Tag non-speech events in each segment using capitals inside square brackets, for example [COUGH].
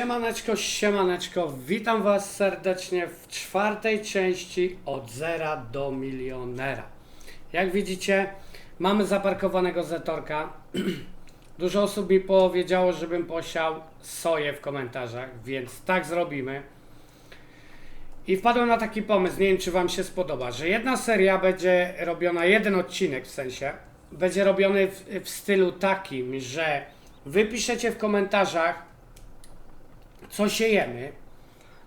Siemaneczko, siemaneczko, witam Was serdecznie w czwartej części od zera do milionera. Jak widzicie, mamy zaparkowanego Zetorka. [CLEARS THROAT] Dużo osób mi powiedziało, żebym posiał soję w komentarzach, więc tak zrobimy. I wpadłem na taki pomysł, nie wiem czy Wam się spodoba, że jedna seria będzie robiona, jeden odcinek w sensie, będzie robiony w, w stylu takim, że Wy piszecie w komentarzach, co siejemy,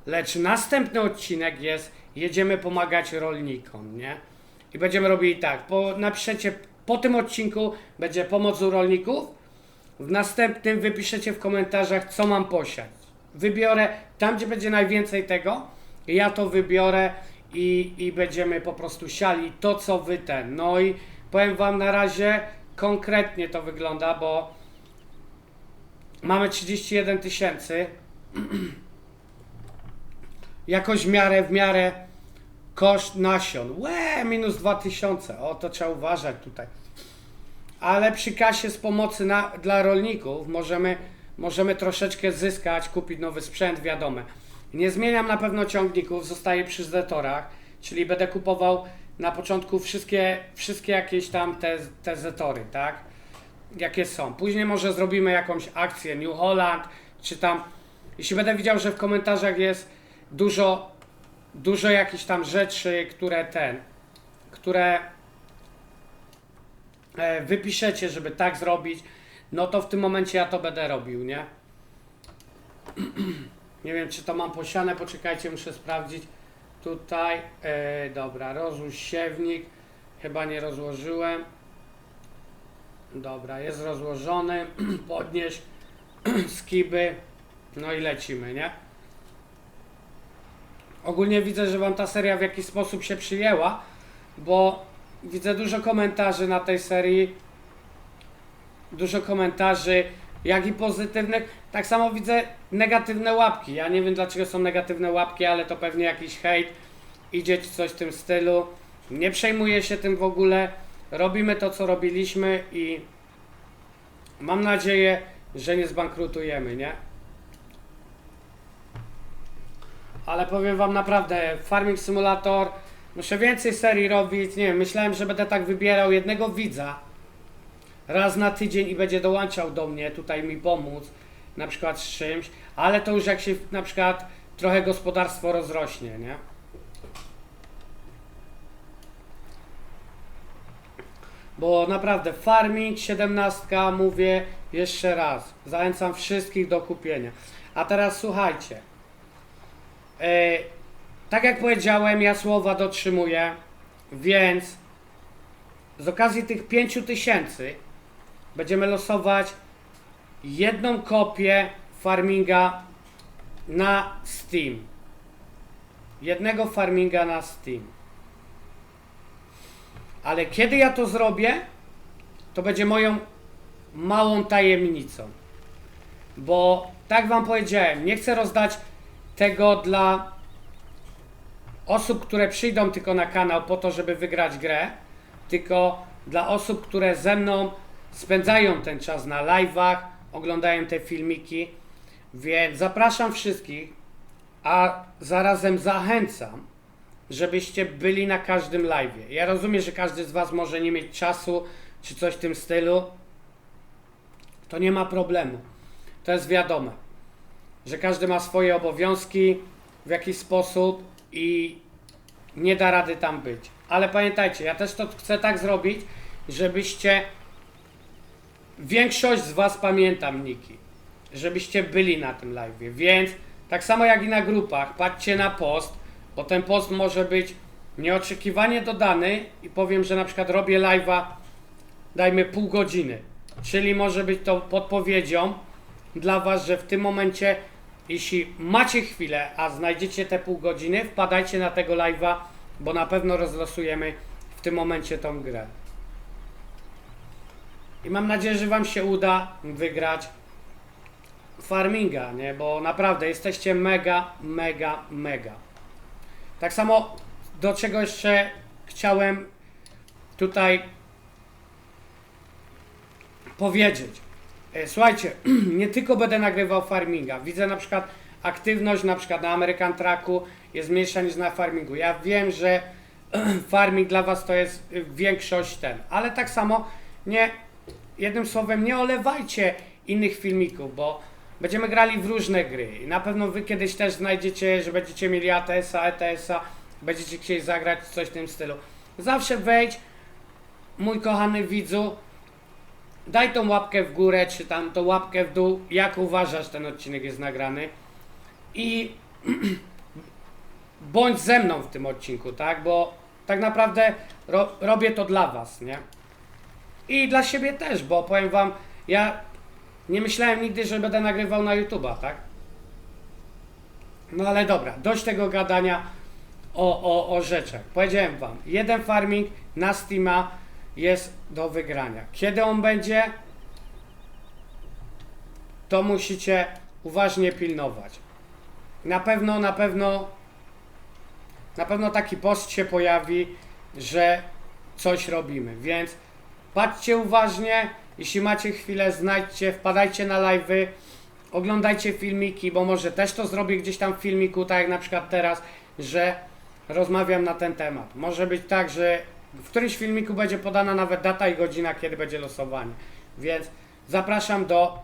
lecz następny odcinek jest jedziemy pomagać rolnikom, nie? I będziemy robili tak, po, napiszecie po tym odcinku będzie pomoc u rolników, w następnym wypiszecie w komentarzach, co mam posiać. Wybiorę tam, gdzie będzie najwięcej tego, ja to wybiorę i, i będziemy po prostu siali to, co wy ten. No i powiem wam na razie konkretnie to wygląda, bo mamy 31 tysięcy. [CLEARS THROAT] Jakoś w miarę, w miarę koszt nasion. Łe, minus 2000. O, to trzeba uważać tutaj. Ale przy kasie z pomocy na, dla rolników możemy, możemy troszeczkę zyskać, kupić nowy sprzęt, wiadome. Nie zmieniam na pewno ciągników, zostaję przy zetorach, czyli będę kupował na początku wszystkie, wszystkie jakieś tam te, te zetory, tak? Jakie są. Później może zrobimy jakąś akcję New Holland, czy tam, jeśli będę widział, że w komentarzach jest dużo, dużo jakichś tam rzeczy, które ten, które e, wypiszecie, żeby tak zrobić, no to w tym momencie ja to będę robił, nie? [CLEARS THROAT] Nie wiem, czy to mam posiane, poczekajcie, muszę sprawdzić. Tutaj, e, dobra, rozłóż siewnik, chyba nie rozłożyłem. Dobra, jest rozłożony, [CLEARS THROAT] podnieś [CLEARS THROAT] skiby, no i lecimy, nie? Ogólnie widzę, że Wam ta seria w jakiś sposób się przyjęła, bo widzę dużo komentarzy na tej serii, dużo komentarzy, jak i pozytywnych. Tak samo widzę negatywne łapki. Ja nie wiem dlaczego są negatywne łapki, ale to pewnie jakiś hejt, idzie ci coś w tym stylu. Nie przejmuję się tym w ogóle. Robimy to, co robiliśmy i mam nadzieję, że nie zbankrutujemy, nie? Ale powiem wam naprawdę, Farming Simulator, muszę więcej serii robić, nie wiem, myślałem, że będę tak wybierał jednego widza raz na tydzień i będzie dołączał do mnie, tutaj mi pomóc, na przykład z czymś, ale to już jak się na przykład trochę gospodarstwo rozrośnie, nie? Bo naprawdę farming 17 mówię jeszcze raz. Zachęcam wszystkich do kupienia. A teraz słuchajcie. E, tak jak powiedziałem, ja słowa dotrzymuję, więc z okazji tych 5000 tysięcy będziemy losować jedną kopię farminga na Steam. Jednego farminga na Steam. Ale kiedy ja to zrobię, to będzie moją małą tajemnicą. Bo tak wam powiedziałem, nie chcę rozdać tego dla osób, które przyjdą tylko na kanał po to, żeby wygrać grę, tylko dla osób, które ze mną spędzają ten czas na live'ach, oglądają te filmiki. Więc zapraszam wszystkich, a zarazem zachęcam, żebyście byli na każdym live'ie. Ja rozumiem, że każdy z Was może nie mieć czasu czy coś w tym stylu. To nie ma problemu. To jest wiadome, że każdy ma swoje obowiązki w jakiś sposób i nie da rady tam być. Ale pamiętajcie, ja też to chcę tak zrobić, żebyście większość z Was pamiętam Niki, żebyście byli na tym live. Więc tak samo jak i na grupach, patrzcie na post, bo ten post może być nieoczekiwanie dodany i powiem, że na przykład robię live'a, dajmy pół godziny. Czyli może być to podpowiedzią dla Was, że w tym momencie, jeśli macie chwilę, a znajdziecie te pół godziny, wpadajcie na tego live'a, bo na pewno rozlosujemy w tym momencie tą grę. I mam nadzieję, że Wam się uda wygrać farminga, nie? Bo naprawdę jesteście mega, mega, mega. Tak samo do czego jeszcze chciałem tutaj powiedzieć. E, Słuchajcie, [CLEARS THROAT] nie tylko będę nagrywał farminga. Widzę na przykład aktywność na przykład na American Trucku jest mniejsza niż na farmingu. Ja wiem, że [CLEARS THROAT] farming dla Was to jest y, większość ten, ale tak samo nie, jednym słowem, nie olewajcie innych filmików, bo będziemy grali w różne gry i na pewno Wy kiedyś też znajdziecie, że będziecie mieli ATS-a, ETS-a, będziecie chcieli zagrać coś w tym stylu. Zawsze wejdź, mój kochany widzu, daj tą łapkę w górę, czy tam tą łapkę w dół, jak uważasz ten odcinek jest nagrany i [CLEARS THROAT] bądź ze mną w tym odcinku, tak, bo tak naprawdę ro, robię to dla was, nie? I dla siebie też, bo powiem wam, ja nie myślałem nigdy, że będę nagrywał na YouTube'a, tak? No ale dobra, dość tego gadania o, o, o rzeczach. Powiedziałem wam, jeden farming na Steama jest do wygrania. Kiedy on będzie, to musicie uważnie pilnować. Na pewno, na pewno, na pewno taki post się pojawi, że coś robimy, więc patrzcie uważnie, jeśli macie chwilę, znajdźcie, wpadajcie na live'y, oglądajcie filmiki, bo może też to zrobię gdzieś tam w filmiku, tak jak na przykład teraz, że rozmawiam na ten temat. Może być tak, że w którymś filmiku będzie podana nawet data i godzina, kiedy będzie losowanie. Więc zapraszam do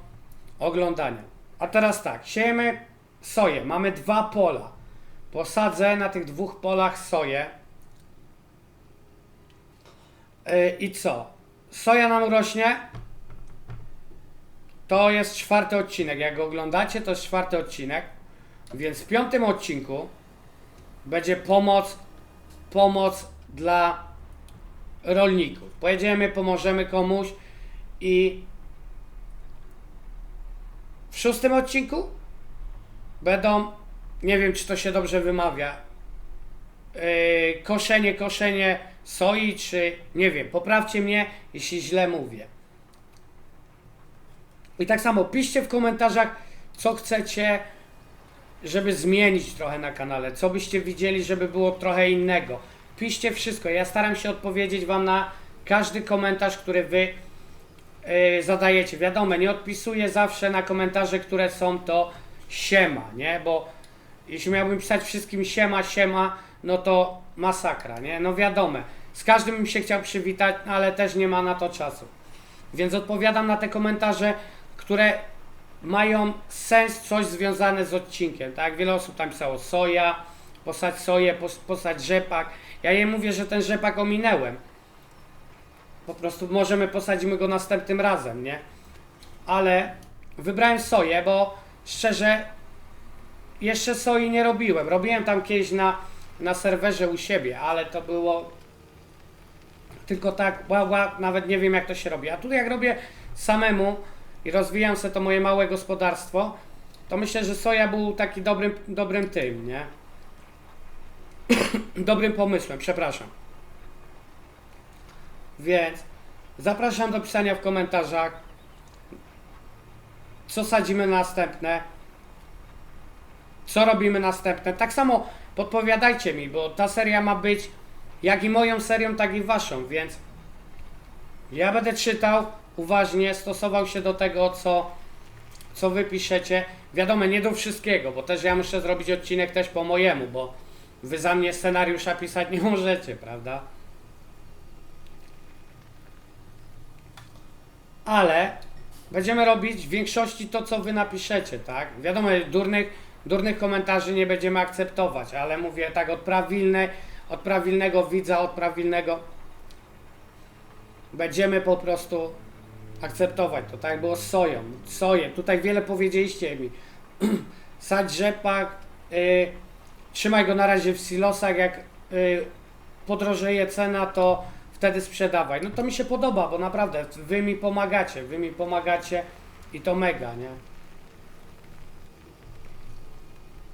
oglądania. A teraz tak, siejemy soję. Mamy dwa pola. Posadzę na tych dwóch polach soję. Yy, I co? Soja nam urośnie. To jest czwarty odcinek. Jak go oglądacie, to jest czwarty odcinek. Więc w piątym odcinku będzie pomoc, pomoc dla rolników. Pojedziemy, pomożemy komuś i w szóstym odcinku będą, nie wiem czy to się dobrze wymawia, yy, koszenie, koszenie soi, czy nie wiem, poprawcie mnie, jeśli źle mówię. I tak samo piszcie w komentarzach, co chcecie, żeby zmienić trochę na kanale, co byście widzieli, żeby było trochę innego. Piszcie wszystko, ja staram się odpowiedzieć Wam na każdy komentarz, który Wy yy, zadajecie. Wiadomo, nie odpisuję zawsze na komentarze, które są to siema, nie? Bo jeśli miałbym pisać wszystkim siema, siema, no to masakra, nie? No wiadomo, z każdym bym się chciał przywitać, no ale też nie ma na to czasu. Więc odpowiadam na te komentarze, które mają sens, coś związane z odcinkiem, tak? Wiele osób tam pisało soja, posadź soję, pos- posadź rzepak. Ja jej mówię, że ten rzepak ominęłem. Po prostu możemy posadzimy go następnym razem, nie? Ale wybrałem soję, bo szczerze jeszcze soi nie robiłem. Robiłem tam kiedyś na, na serwerze u siebie, ale to było tylko tak, ła, ła, nawet nie wiem jak to się robi. A tu jak robię samemu i rozwijam sobie to moje małe gospodarstwo, to myślę, że soja był taki dobrym, dobrym tym, nie? [COUGHS] dobrym pomysłem, przepraszam. Więc zapraszam do pisania w komentarzach, co sadzimy następne, co robimy następne. Tak samo podpowiadajcie mi, bo ta seria ma być jak i moją serią, tak i waszą, więc ja będę czytał uważnie, stosował się do tego, co, co wy piszecie. Wiadomo, nie do wszystkiego, bo też ja muszę zrobić odcinek też po mojemu, bo wy za mnie scenariusza pisać nie możecie, prawda? Ale będziemy robić w większości to, co wy napiszecie, tak? Wiadomo, durnych, durnych komentarzy nie będziemy akceptować, ale mówię tak od prawilnej, od prawilnego widza, od prawilnego będziemy po prostu akceptować to, tak było soją, soję, tutaj wiele powiedzieliście mi, [CLEARS THROAT] sadź rzepak, y, trzymaj go na razie w silosach, jak y, podrożeje cena, to wtedy sprzedawaj. No to mi się podoba, bo naprawdę wy mi pomagacie, wy mi pomagacie i to mega, nie?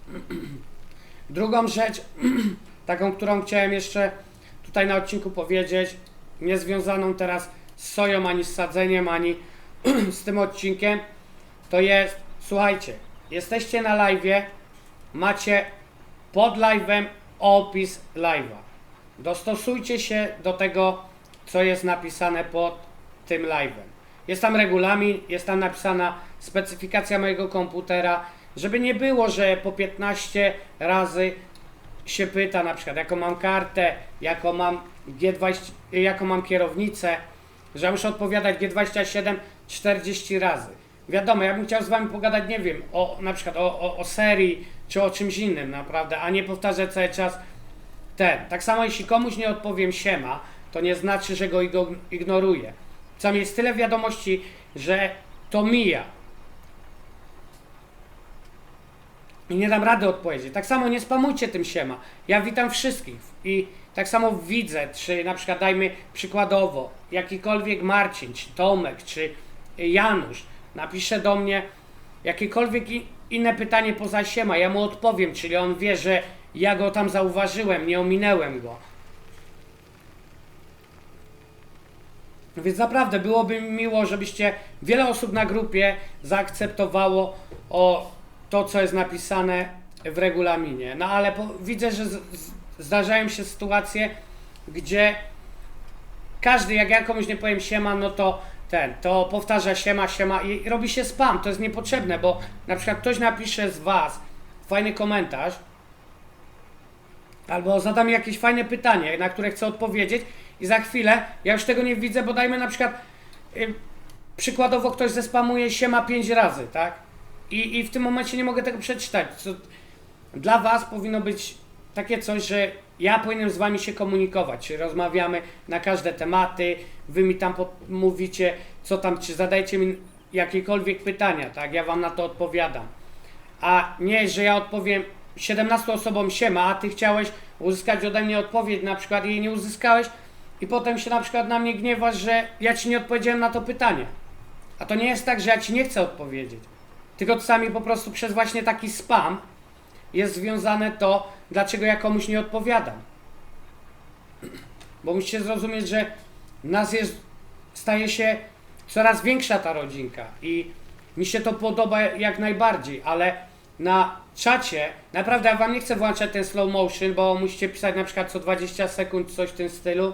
[CLEARS THROAT] Drugą rzecz, [CLEARS THROAT] taką, którą chciałem jeszcze tutaj na odcinku powiedzieć, niezwiązaną teraz z soją, ani z sadzeniem, ani [CLEARS THROAT] z tym odcinkiem, to jest, słuchajcie, jesteście na live'ie, macie pod live'em opis live'a. Dostosujcie się do tego, co jest napisane pod tym live'em. jest tam regulamin, jest tam napisana specyfikacja mojego komputera, żeby nie było, że po 15 razy się pyta na przykład, jaką mam kartę, jaką mam G20, jaką mam kierownicę, że muszę odpowiadać G27 40 razy. Wiadomo, ja bym chciał z wami pogadać, nie wiem, o na przykład o, o, o serii, czy o czymś innym, naprawdę, a nie powtarzać cały czas ten. Tak samo jeśli komuś nie odpowiem siema, to nie znaczy, że go ignoruję. Czasami jest tyle wiadomości, że to mija. I nie dam rady odpowiedzieć. Tak samo nie spamujcie tym siema. Ja witam wszystkich i tak samo widzę, czy na przykład dajmy przykładowo, jakikolwiek Marcin, czy Tomek, czy Janusz napisze do mnie jakiekolwiek i- inne pytanie poza siema, ja mu odpowiem, czyli on wie, że ja go tam zauważyłem, nie ominęłem go. Więc naprawdę byłoby mi miło, żebyście wiele osób na grupie zaakceptowało o to, co jest napisane w regulaminie. No ale po, widzę, że z, z, zdarzają się sytuacje, gdzie każdy, jak ja komuś nie powiem siema, no to ten, to powtarza siema, siema i robi się spam. To jest niepotrzebne, bo na przykład ktoś napisze z Was fajny komentarz, albo zada mi jakieś fajne pytanie, na które chcę odpowiedzieć i za chwilę ja już tego nie widzę, bo dajmy na przykład y, przykładowo ktoś zespamuje siema 5 razy, tak? I, I w tym momencie nie mogę tego przeczytać. Co, dla Was powinno być takie coś, że ja powinienem z Wami się komunikować, rozmawiamy na każde tematy, Wy mi tam mówicie, co tam, czy zadajcie mi jakiekolwiek pytania, tak? Ja Wam na to odpowiadam. A nie, że ja odpowiem 17 osobom siema, a ty chciałeś uzyskać ode mnie odpowiedź, na przykład jej nie uzyskałeś i potem się na przykład na mnie gniewasz, że ja ci nie odpowiedziałem na to pytanie. A to nie jest tak, że ja ci nie chcę odpowiedzieć. Tylko czasami po prostu przez właśnie taki spam jest związane to, dlaczego ja komuś nie odpowiadam. Bo musicie zrozumieć, że nas jest, staje się coraz większa ta rodzinka i mi się to podoba jak najbardziej, ale na czacie, naprawdę ja wam nie chcę włączać ten slow motion, bo musicie pisać na przykład co 20 sekund coś w tym stylu.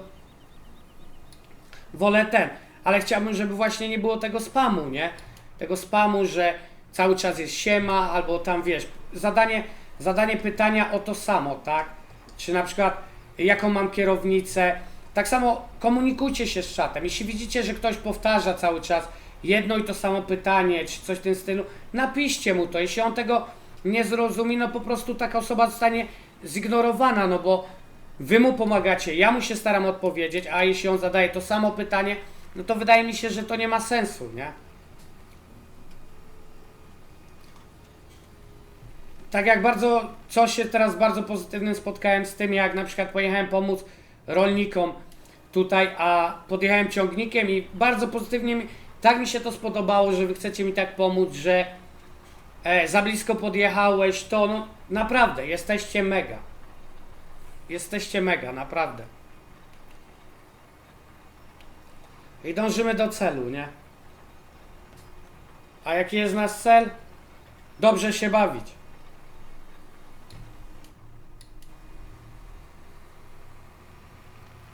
Wolę ten, ale chciałbym, żeby właśnie nie było tego spamu, nie? Tego spamu, że cały czas jest siema, albo tam wiesz, zadanie, zadanie pytania o to samo, tak? Czy na przykład jaką mam kierownicę. Tak samo komunikujcie się z czatem. Jeśli widzicie, że ktoś powtarza cały czas jedno i to samo pytanie, czy coś w tym stylu, napiszcie mu to. Jeśli on tego nie zrozumie, no po prostu taka osoba zostanie zignorowana, no bo wy mu pomagacie, ja mu się staram odpowiedzieć, a jeśli on zadaje to samo pytanie, no to wydaje mi się, że to nie ma sensu, nie? Tak jak bardzo, coś się teraz bardzo pozytywnym spotkałem z tym, jak na przykład pojechałem pomóc rolnikom tutaj, a podjechałem ciągnikiem i bardzo pozytywnie mi, tak mi się to spodobało, że wy chcecie mi tak pomóc, że e, za blisko podjechałeś, to no naprawdę, jesteście mega. Jesteście mega, naprawdę. I dążymy do celu, nie? A jaki jest nasz cel? Dobrze się bawić.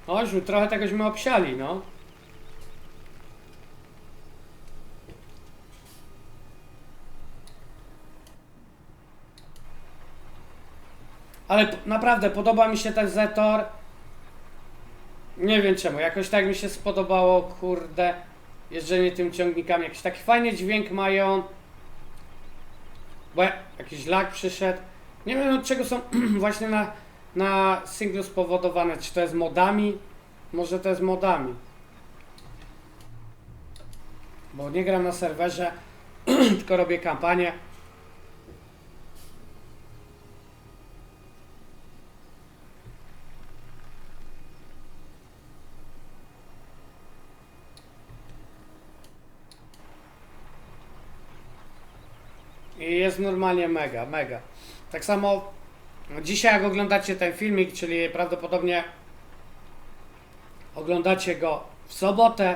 Ożu, trochę tegośmy obsiali, no. Ale naprawdę podoba mi się ten Zetor. Nie wiem czemu, jakoś tak mi się spodobało, kurde, jeżdżenie tym ciągnikami. Jakiś taki fajny dźwięk mają. Bo ja- jakiś lag przyszedł. Nie wiem od czego są [CLEARS THROAT] właśnie na, na singlu spowodowane. Czy to jest modami? Może to jest modami. Bo nie gram na serwerze, [CLEARS THROAT] tylko robię kampanię. I jest normalnie mega, mega. Tak samo dzisiaj jak oglądacie ten filmik, czyli prawdopodobnie oglądacie go w sobotę,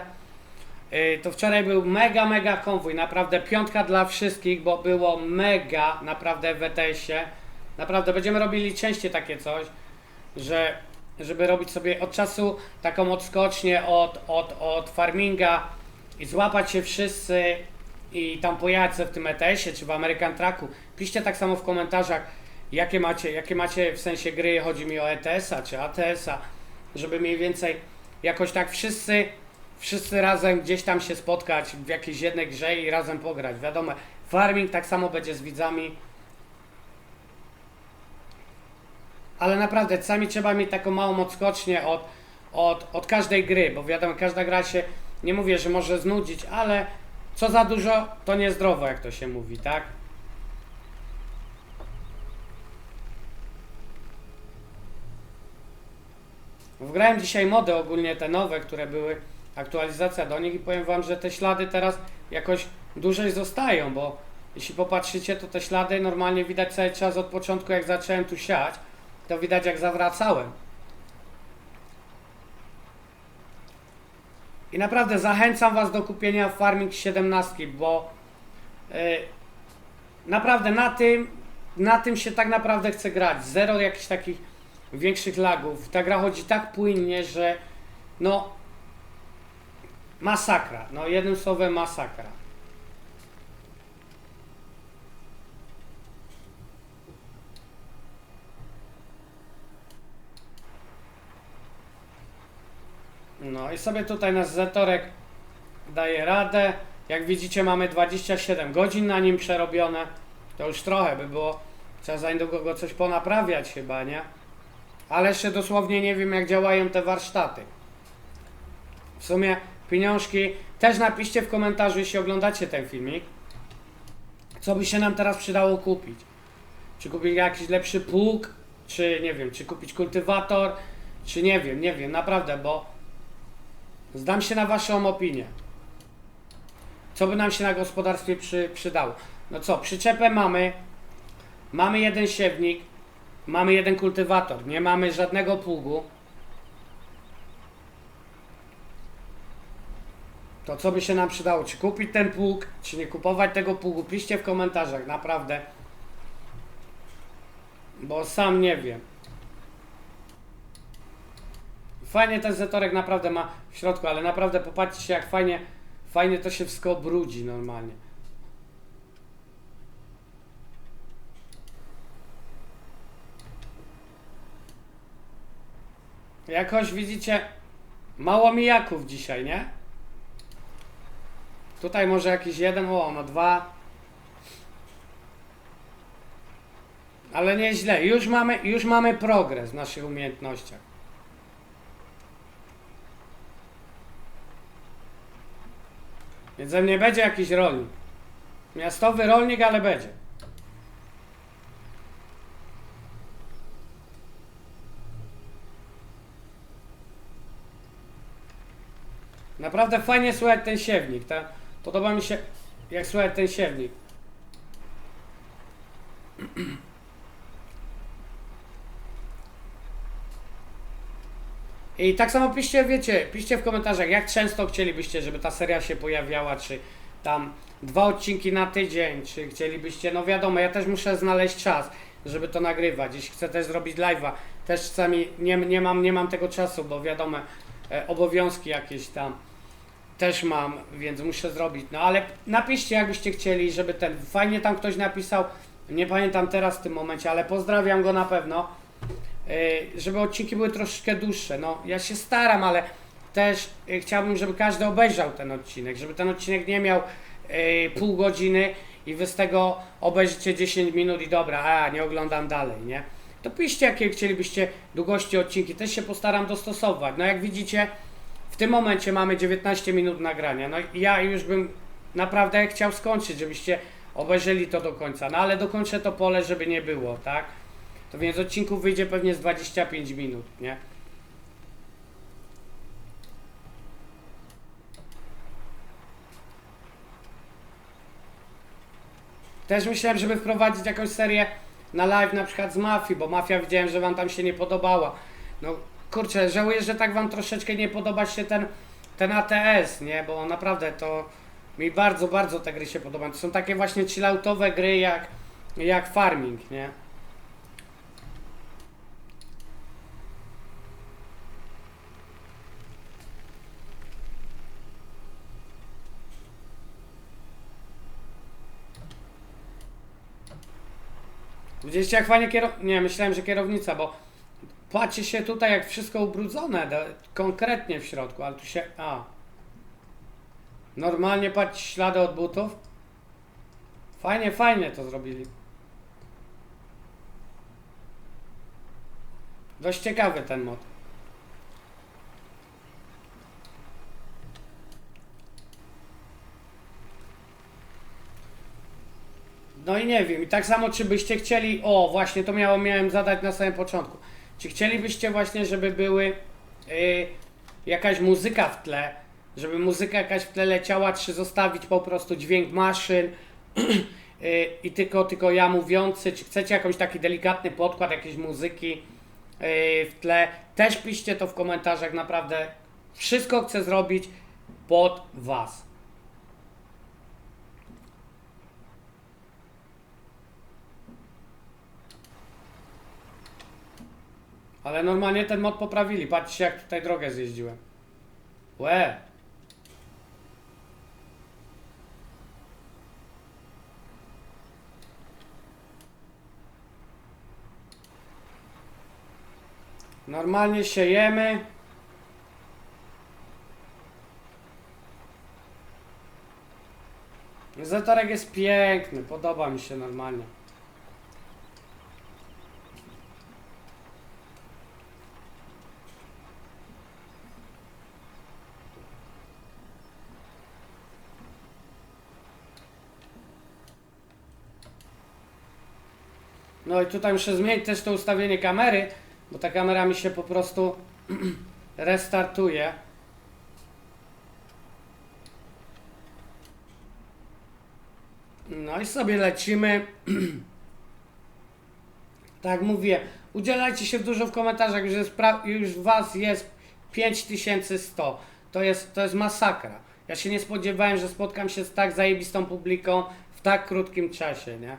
yy, to wczoraj był mega, mega konwój, naprawdę piątka dla wszystkich, bo było mega, naprawdę w ETS-ie. Naprawdę będziemy robili częściej takie coś, że żeby robić sobie od czasu taką odskocznię od, od, od farminga i złapać się wszyscy i tam pojechać w tym ETS-ie czy w American Trucku. Piszcie tak samo w komentarzach, jakie macie, jakie macie w sensie gry, chodzi mi o ETS-a czy ATS-a, żeby mniej więcej jakoś tak wszyscy, wszyscy razem gdzieś tam się spotkać w jakiejś jednej grze i razem pograć. Wiadomo, farming tak samo będzie z widzami. Ale naprawdę, czasami trzeba mieć taką małą odskocznię od, od, od każdej gry, bo wiadomo, każda gra się, nie mówię, że może znudzić, ale co za dużo, to niezdrowo, jak to się mówi, tak? Wgrałem dzisiaj mody ogólnie te nowe, które były, aktualizacja do nich i powiem wam, że te ślady teraz jakoś dłużej zostają, bo jeśli popatrzycie, to te ślady normalnie widać cały czas od początku, jak zacząłem tu siać, to widać jak zawracałem. I naprawdę zachęcam Was do kupienia Farming 17, bo yy, naprawdę na tym, na tym się tak naprawdę chce grać. Zero jakichś takich większych lagów. Ta gra chodzi tak płynnie, że no masakra. No jednym słowem masakra. No i sobie tutaj nasz Zetorek daje radę. Jak widzicie mamy 27 godzin na nim przerobione. To już trochę by było. Trzeba za niedługo go coś ponaprawiać chyba, nie? Ale jeszcze dosłownie nie wiem jak działają te warsztaty. W sumie pieniążki też napiszcie w komentarzu, jeśli oglądacie ten filmik. Co by się nam teraz przydało kupić? Czy kupić jakiś lepszy pług? Czy nie wiem, czy kupić kultywator? Czy nie wiem, nie wiem, naprawdę, bo Zdam się na Waszą opinię. Co by nam się na gospodarstwie przy, przydało? No co, przyczepę mamy, mamy jeden siewnik, mamy jeden kultywator, nie mamy żadnego pługu. To co by się nam przydało? Czy kupić ten pług, czy nie kupować tego pługu? Piszcie w komentarzach, naprawdę. Bo sam nie wiem. Fajnie ten zetorek naprawdę ma w środku, ale naprawdę popatrzcie jak fajnie, fajnie to się wszystko brudzi normalnie. Jakoś widzicie, mało mijaków dzisiaj, nie? Tutaj może jakiś jeden, o, no dwa. Ale nieźle, już mamy, już mamy progres w naszych umiejętnościach. Więc ze mnie będzie jakiś rolnik. Miastowy rolnik, ale będzie. Naprawdę fajnie słychać ten siewnik. Ta, podoba mi się, jak słychać ten siewnik. I tak samo piszcie, wiecie, piszcie w komentarzach, jak często chcielibyście, żeby ta seria się pojawiała, czy tam dwa odcinki na tydzień, czy chcielibyście, no wiadomo, ja też muszę znaleźć czas, żeby to nagrywać. Jeśli chcę też zrobić live'a, też czasami nie, nie, mam, nie mam tego czasu, bo wiadomo, e, obowiązki jakieś tam też mam, więc muszę zrobić. No ale napiszcie, jakbyście chcieli, żeby ten, fajnie tam ktoś napisał, nie pamiętam teraz w tym momencie, ale pozdrawiam go na pewno E, żeby odcinki były troszeczkę dłuższe. No, ja się staram, ale też e, chciałbym, żeby każdy obejrzał ten odcinek, żeby ten odcinek nie miał e, pół godziny i wy z tego obejrzycie 10 minut i dobra, a nie oglądam dalej, nie? To piszcie, jakie chcielibyście długości odcinki, też się postaram dostosować. No jak widzicie, w tym momencie mamy 19 minut nagrania, no ja już bym naprawdę chciał skończyć, żebyście obejrzeli to do końca, no ale dokończę to pole, żeby nie było, tak? To więc odcinków wyjdzie pewnie z 25 minut, nie? Też myślałem, żeby wprowadzić jakąś serię na live na przykład z Mafii, bo Mafia widziałem, że wam tam się nie podobała. No kurczę, żałuję, że tak wam troszeczkę nie podoba się ten, ten ATS, nie? Bo naprawdę to mi bardzo, bardzo te gry się podobają. To są takie właśnie chilloutowe gry jak, jak farming, nie? Widzieliście jak fajnie kierownica? Nie, myślałem, że kierownica, bo patrzy się tutaj jak wszystko ubrudzone, do, konkretnie w środku, ale tu się... A. Normalnie patrz ślady od butów. Fajnie, fajnie to zrobili. Dość ciekawy ten mod. No i nie wiem, i tak samo czy byście chcieli, o właśnie to miało, miałem zadać na samym początku. Czy chcielibyście właśnie, żeby były y, jakaś muzyka w tle, żeby muzyka jakaś w tle leciała, czy zostawić po prostu dźwięk maszyn? [CLEARS THROAT] Y, i tylko, tylko ja mówiący, czy chcecie jakąś taki delikatny podkład jakiejś muzyki y, w tle, też piszcie to w komentarzach, naprawdę wszystko chcę zrobić pod was. Ale normalnie ten mod poprawili. Patrzcie jak tutaj drogę zjeździłem. Łe. Normalnie siejemy. Zatorek jest piękny, podoba mi się normalnie. No i tutaj muszę zmienić też to ustawienie kamery, bo ta kamera mi się po prostu [CLEARS THROAT] restartuje. No i sobie lecimy. [CLEARS THROAT] tak mówię, udzielajcie się dużo w komentarzach, pra- już was jest 5100. To jest, to jest masakra. Ja się nie spodziewałem, że spotkam się z tak zajebistą publiką w tak krótkim czasie, nie?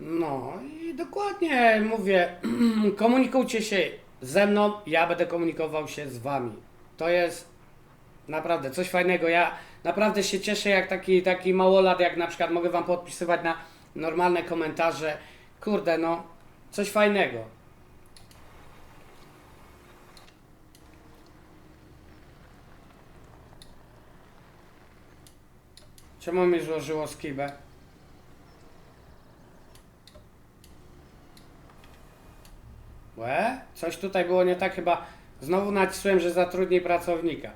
No i dokładnie mówię, [CLEARS THROAT] komunikujcie się ze mną, ja będę komunikował się z wami. To jest naprawdę coś fajnego. Ja naprawdę się cieszę jak taki, taki małolat, jak na przykład mogę wam podpisywać na normalne komentarze. Kurde, no, coś fajnego. Czemu mi złożyło skibę? Łe? Coś tutaj było nie tak chyba. Znowu nacisłem, że zatrudni pracownika.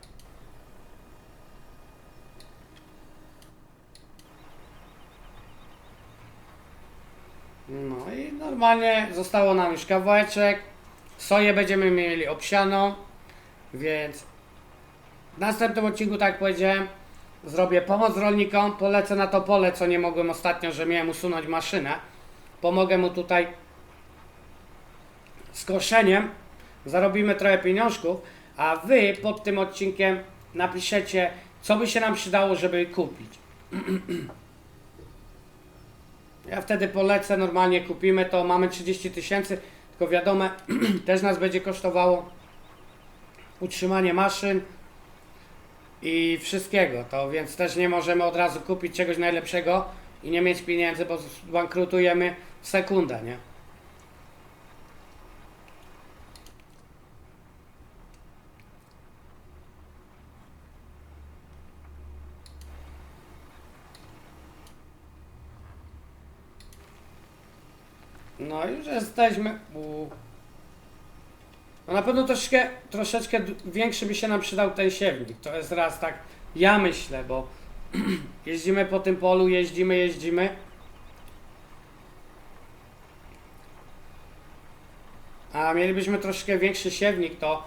No i normalnie zostało nam już kawałeczek. Soję będziemy mieli obsianą, więc w następnym odcinku, tak jak powiedziałem, zrobię pomoc rolnikom, polecę na to pole, co nie mogłem ostatnio, że miałem usunąć maszynę. Pomogę mu tutaj z koszeniem, zarobimy trochę pieniążków, a wy pod tym odcinkiem napiszecie, co by się nam przydało, żeby kupić. [CLEARS THROAT] Ja wtedy polecę, normalnie kupimy to, mamy 30 tysięcy, tylko wiadomo, [CLEARS THROAT] też nas będzie kosztowało utrzymanie maszyn i wszystkiego, to więc też nie możemy od razu kupić czegoś najlepszego i nie mieć pieniędzy, bo bankrutujemy w sekundę, nie? No już jesteśmy. No na pewno troszkę, troszeczkę większy by się nam przydał ten siewnik. To jest raz tak, ja myślę, bo [CLEARS THROAT] jeździmy po tym polu, jeździmy, jeździmy. A mielibyśmy troszkę większy siewnik, to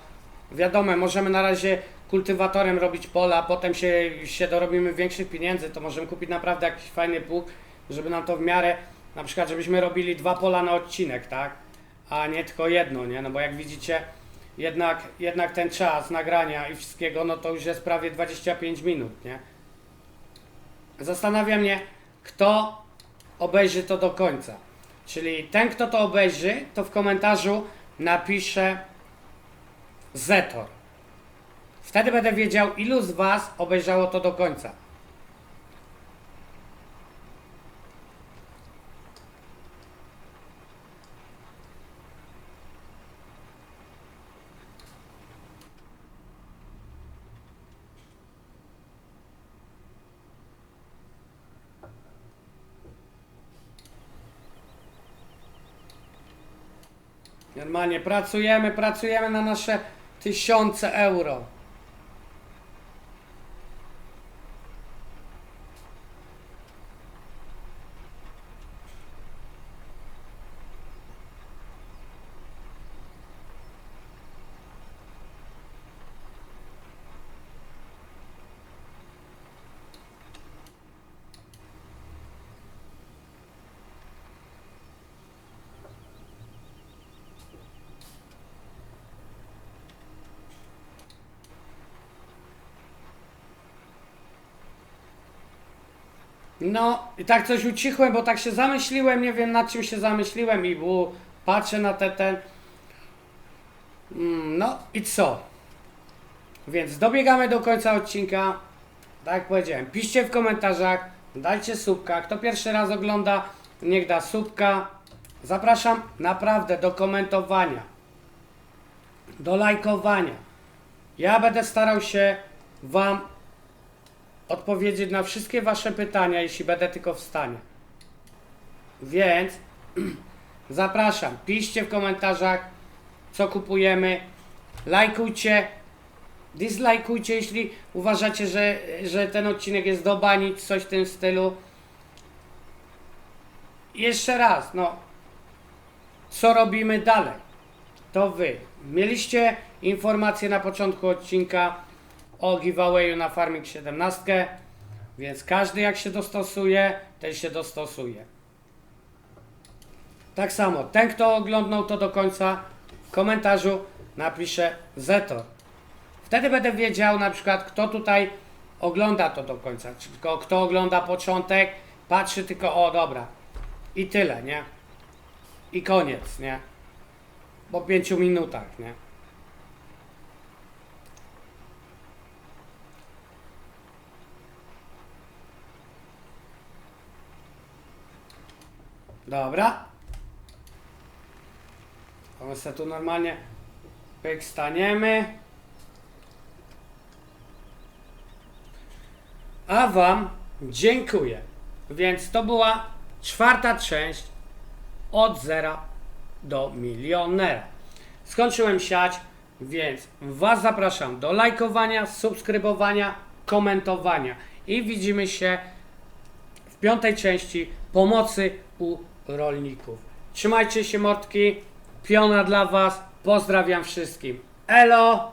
wiadomo, możemy na razie kultywatorem robić pola, a potem się, się dorobimy większych pieniędzy, to możemy kupić naprawdę jakiś fajny pług, żeby nam to w miarę, na przykład żebyśmy robili dwa pola na odcinek, tak? A nie tylko jedno, nie? No bo jak widzicie, jednak, jednak ten czas nagrania i wszystkiego, no to już jest prawie 25 minut, nie? Zastanawia mnie, kto obejrzy to do końca. Czyli ten, kto to obejrzy, to w komentarzu napisze Zetor. Wtedy będę wiedział, ilu z Was obejrzało to do końca. Normalnie pracujemy, pracujemy na nasze tysiące euro. No, i tak coś ucichłem, bo tak się zamyśliłem, nie wiem nad czym się zamyśliłem i było, patrzę na te, ten. Mm, No i co? Więc dobiegamy do końca odcinka. Tak jak powiedziałem, piszcie w komentarzach, dajcie subka. Kto pierwszy raz ogląda, niech da subka. Zapraszam naprawdę do komentowania, do lajkowania. Ja będę starał się Wam odpowiedzieć na wszystkie Wasze pytania, jeśli będę tylko w stanie. Więc [CLEARS THROAT] zapraszam, piszcie w komentarzach, co kupujemy, lajkujcie, dislajkujcie, jeśli uważacie, że, że ten odcinek jest do bani, coś w tym stylu. Jeszcze raz, no, co robimy dalej? To Wy. Mieliście informację na początku odcinka, o giveawayu na Farming 17, więc każdy jak się dostosuje, ten się dostosuje. Tak samo, ten kto oglądał to do końca, w komentarzu napisze Zetor. Wtedy będę wiedział na przykład kto tutaj ogląda to do końca, tylko kto ogląda początek, patrzy tylko o dobra i tyle, nie? I koniec, nie? Po pięciu minutach, nie? Dobra. A my sobie tu normalnie pyk staniemy. A Wam dziękuję. Więc to była czwarta część od zera do milionera. Skończyłem siać, więc Was zapraszam do lajkowania, subskrybowania, komentowania i widzimy się w piątej części pomocy u rolników. Trzymajcie się mordki, piona dla Was, pozdrawiam wszystkim. Elo!